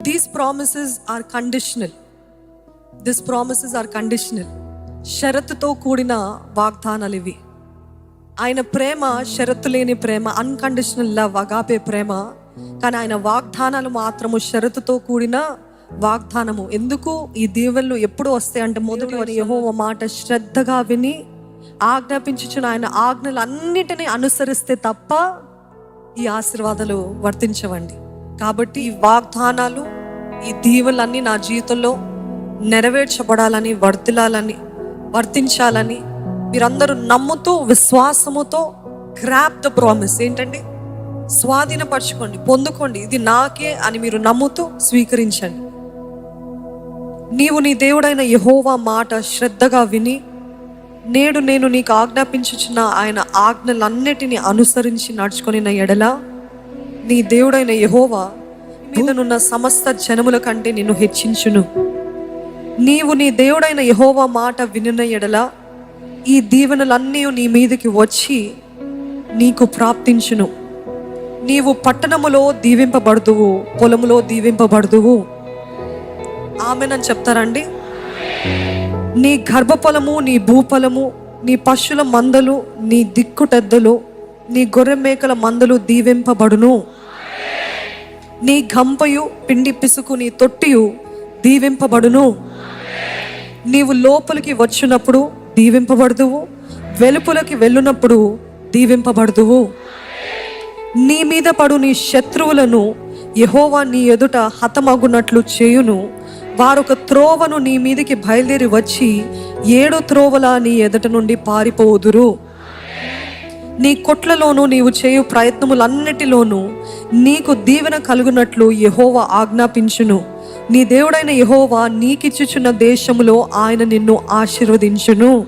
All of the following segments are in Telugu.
These promises are conditional this promises are conditional షరతుతో కూడిన వాగ్దానాలు ఇవి ఆయన ప్రేమ షరతు లేని ప్రేమ అన్కండిషనల్ లవ్ అగాపే ప్రేమ కానీ ఆయన వాగ్దానాలు మాత్రము షరతుతో కూడిన వాగ్దానము ఎందుకు ఈ దీవెనలు ఎప్పుడు వస్తాయి అంటే మొదటి వారి యహో మాట శ్రద్ధగా విని ఆజ్ఞాపించుచున్న ఆయన ఆజ్ఞలు అన్నిటినీ అనుసరిస్తే తప్ప ఈ ఆశీర్వాదాలు వర్తించవండి కాబట్టి ఈ వాగ్దానాలు ఈ దీవులన్నీ నా జీవితంలో నెరవేర్చబడాలని వర్తిలాలని వర్తించాలని మీరందరూ నమ్ముతూ విశ్వాసముతో గ్రాప్ ద ప్రామిస్ ఏంటండి? స్వాధీనపరచుకోండి పొందుకోండి. ఇది నాకే అని మీరు నమ్ముతూ స్వీకరించండి. నీవు నీ దేవుడైన యహోవా మాట శ్రద్ధగా విని నేడు నేను నీకు ఆజ్ఞాపించుచున్న ఆయన ఆజ్ఞలన్నిటిని అనుసరించి నడుచుకొని నా ఎడల నీ దేవుడైన యహోవా మీదనున్న సమస్త జనముల కంటే నిన్ను హెచ్చించును. నీవు నీ దేవుడైన యహోవా మాట వినిన ఎడల ఈ దీవెనలన్నీ నీ మీదకి వచ్చి నీకు ప్రాప్తించును. నీవు పట్టణములో దీవింపబడుదువు పొలములో దీవింపబడుదువు. ఆమెనని చెప్తారండి? నీ గర్భఫలము నీ భూఫలము నీ పశువుల మందలు నీ దిక్కుటెద్దలు నీ గొర్రె మేకల మందలు దీవింపబడును. నీ గంపయు పిండి పిసుకు నీ తొట్టియు దీవింపబడును. నీవు లోపలికి వచ్చినప్పుడు దీవింపబడుదువు వెలుపులకి వెళ్ళునప్పుడు దీవింపబడుదువు. నీ మీద పడు నీ శత్రువులను యహోవా నీ ఎదుట హతమగునట్లు చేయును. వారొక త్రోవను నీ మీదికి బయలుదేరి వచ్చి ఏడు త్రోవల నీ ఎదుట నుండి పారిపోదురు. నీ కొట్లలోనూ నీవు చేయు ప్రయత్నములన్నిటిలోనూ నీకు దీవెన కలుగునట్లు యహోవా ఆజ్ఞాపించును. నీ దేవుడైన యహోవా నీకిచ్చుచున్న దేశములో ఆయన నిన్ను ఆశీర్వదించును.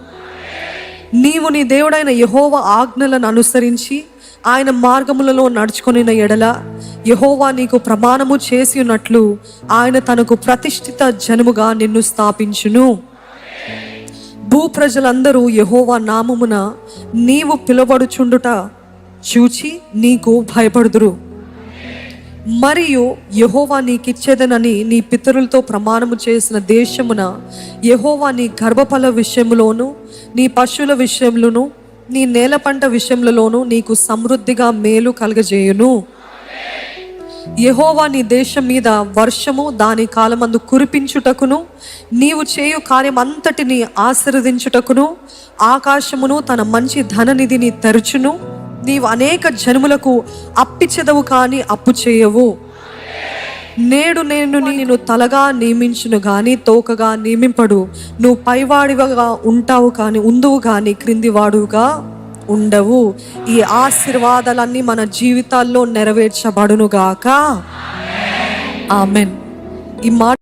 నీవు నీ దేవుడైన యహోవ ఆజ్ఞలను అనుసరించి ఆయన మార్గములలో నడుచుకునిన ఎడల యహోవా నీకు ప్రమాణము చేసి ఉన్నట్లు ఆయన తనకు ప్రతిష్ఠిత జనముగా నిన్ను స్థాపించును. భూ ప్రజలందరూ యహోవా నామమున నీవు పిలవడుచుండుట చూచి నీకు భయపడుదురు. మరియు యహోవా నీకిచ్చేదనని నీ పితరులతో ప్రమాణము చేసిన దేశమున యహోవా నీ గర్భఫల విషయములోను నీ పశువుల విషయంలోను నీ నేల పంట విషయములలోను నీకు సమృద్ధిగా మేలు కలగజేయును. యహోవా నీ దేశం మీద వర్షము దాని కాలమందు కురిపించుటకును నీవు చేయు కార్యమంతటిని ఆశీర్వదించుటకును ఆకాశమును తన మంచి ధననిధిని తెరుచును. నీవు అనేక జనములకు అప్పిచెదవు కానీ అప్పు చేయవు. నేడు నేను నేను తలగా నియమించును గాని తోకగా నియమింపడు. నువ్వు పైవాడివగా ఉంటావు కానీ ఉందువు కానీ క్రిందివాడుగా ఉండవు. ఈ ఆశీర్వాదాలన్నీ మన జీవితాల్లో నెరవేర్చబడునుగాక. ఆమెన్. ఈ మాట